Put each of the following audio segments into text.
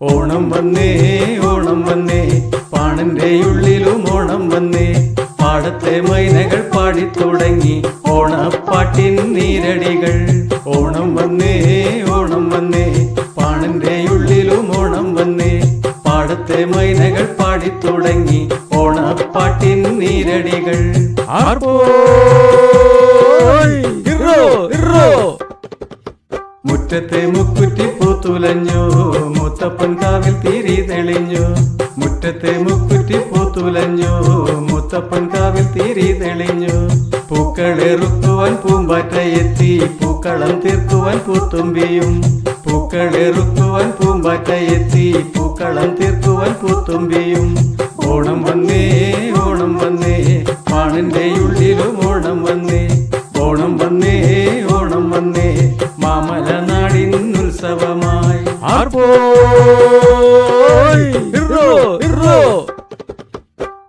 ഓണം വന്നേ ഓണം വന്നേ പാണന്റെ ഉള്ളിലും ഓണം വന്നേ. പാടത്തെ മൈനകൾ പാടിത്തുടങ്ങി ഓണപ്പാട്ടിൻ നീരടികൾ. ഓണം വന്നേ ഓണം വന്നേ പാണന്റെ ഉള്ളിലും ഓണം വന്നേ. പാടത്തെ മൈനകൾ പാടിത്തുടങ്ങി ഓണപ്പാട്ടിൻ നീരടികൾ. മുറ്റത്തെ മുക്കുറ്റി പൂത്തുലഞ്ഞു. മുത്തപ്പൻ കാവിൽ തിരി തെളിഞ്ഞു. മുറ്റത്തെ മുക്കുറ്റി പൂത്തുലഞ്ഞു. മുത്തപ്പൻ കാവിൽ തിരി തെളിഞ്ഞു. പൂക്കളെറുക്കുവാൻ പൂമ്പാറ്റ പൂമ്പാറ്റയെത്തി പൂക്കളം തീർക്കുവാൻ പൂത്തുമ്പിയും. പൂക്കളെറുക്കുവാൻ പൂമ്പാറ്റ പൂമ്പാറ്റയെത്തി പൂക്കളം തീർക്കുവാൻ പൂത്തുമ്പിയും. ഓണം വന്നേ ഓണം വന്നേ.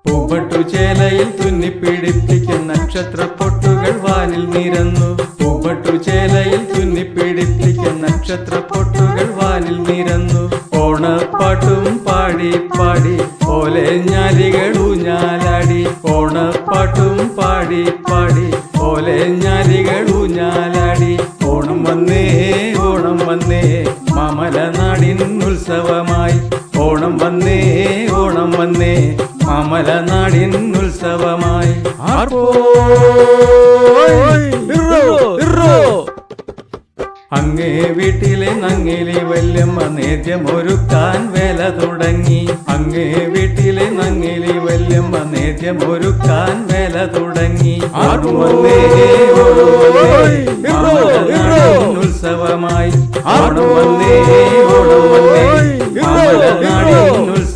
പൂമ്പട്ടു ചേലയിൽ തുന്നിപ്പിടിപ്പിക്കുന്ന നക്ഷത്ര പൊട്ടുകൾ വാനിൽ നിരന്നു. പൂമ്പട്ടു ചേലയിൽ തുന്നിപ്പിടിപ്പിക്കുന്ന നക്ഷത്ര പൊട്ടുകൾ വാനിൽ നിരന്നു. ഓണപ്പാട്ടും പാടി പാടി ഓലെ ഞാലികൾ ഊഞ്ഞാലാടി. ഓണപ്പാട്ടും പാടി പാടി ഓലെ ഞാലികൾ ഉത്സവമായി. ഓണം വന്നേ ഓണം വന്നേ മാമല നാടിൻ ഉത്സവമായി അങ്ങേ വീട്ടിലെ നങ്ങിലി വല്യമ്മ നേദ്യമൊരുക്കാൻ വേല തുടങ്ങി. അങ്ങേ വീട്ടിലെ നങ്ങിലി വല്യമ്മ നേദ്യമൊരുക്കാൻ വേല തുടങ്ങി. ഉത്സവമായി. ഓണം വന്നേ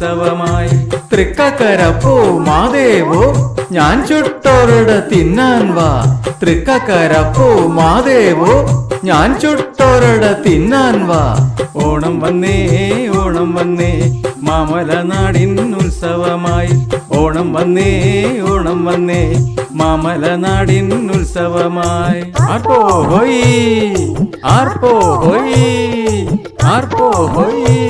നാടിൻ തൃക്കക്കര പോ മാദേവോ ഞാൻ ചുട്ടോരുടെ തിന്നാൻ വാ. തൃക്കക്കര പോ മാദേവോ ഞാൻ ചുട്ടോരുടെ തിന്നാൻ വാ. ഓണം വന്നേ ഓണം വന്നേ മാമല നാടിൻ ഉത്സവമായി. ഓണം വന്നേ ഓണം വന്നേ മാമല നാടിൻ ഉത്സവമായി. ആർപ്പോ ഹോയി ആർപ്പോ ഹോയി ആർപ്പോ ഹോയി.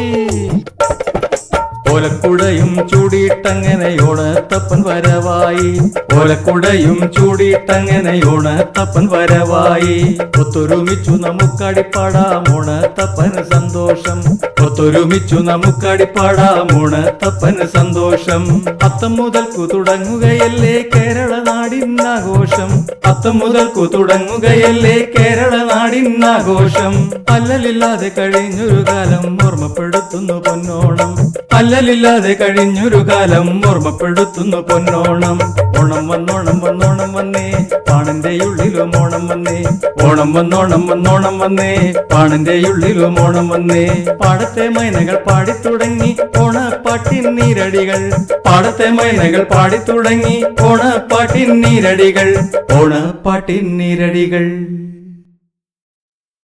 ഓലക്കുടയും ചൂടിയിട്ടങ്ങനെ ഓണത്തപ്പൻ വരവായി. ഓലക്കുടയും ചൂടിയിട്ടങ്ങനെ ഓണത്തപ്പൻ വരവായി. ഒത്തൊരുമിച്ചു നമുക്കടിപ്പാടാം ഓണത്തപ്പന് സന്തോഷം. ഒത്തൊരുമിച്ചു നമുക്കടിപ്പാടാം ഓണത്തപ്പന് സന്തോഷം. അത്തം മുതൽക്കു തുടങ്ങുകയല്ലേ കേരള നാടിന്നാഘോഷം അത്തം മുതൽക്കു തുടങ്ങുകയല്ലേ കേരള നാടിന്നാഘോഷം അല്ലലില്ലാതെ കഴിഞ്ഞൊരു കാലം ഓർമ്മപ്പെടുത്തുന്നു പൊന്നോണം. അല്ലലില്ലാതെ കഴിഞ്ഞൊരു കാലം ഓർമ്മപ്പെടുത്തുന്നു പൊന്നോണം. ഓണം വന്നോണം വന്നോണം വന്നേ. പാണന്റെ ഉള്ളിലും ഓണം വന്നേ. ഓണം വന്നോണം വന്നോണം വന്നേ. പാണന്റെ ഉള്ളിലും ഓണം വന്നേ. പാടത്തെ മൈനകൾ പാടിത്തുടങ്ങി ഓണപ്പാട്ടിൻ നീരടികൾ. പാടത്തെ മൈനകൾ പാടിത്തുടങ്ങി ഓണപ്പാട്ടിൻ നീരടികൾ. ഓണപ്പാട്ടിൻ നീരടികൾ.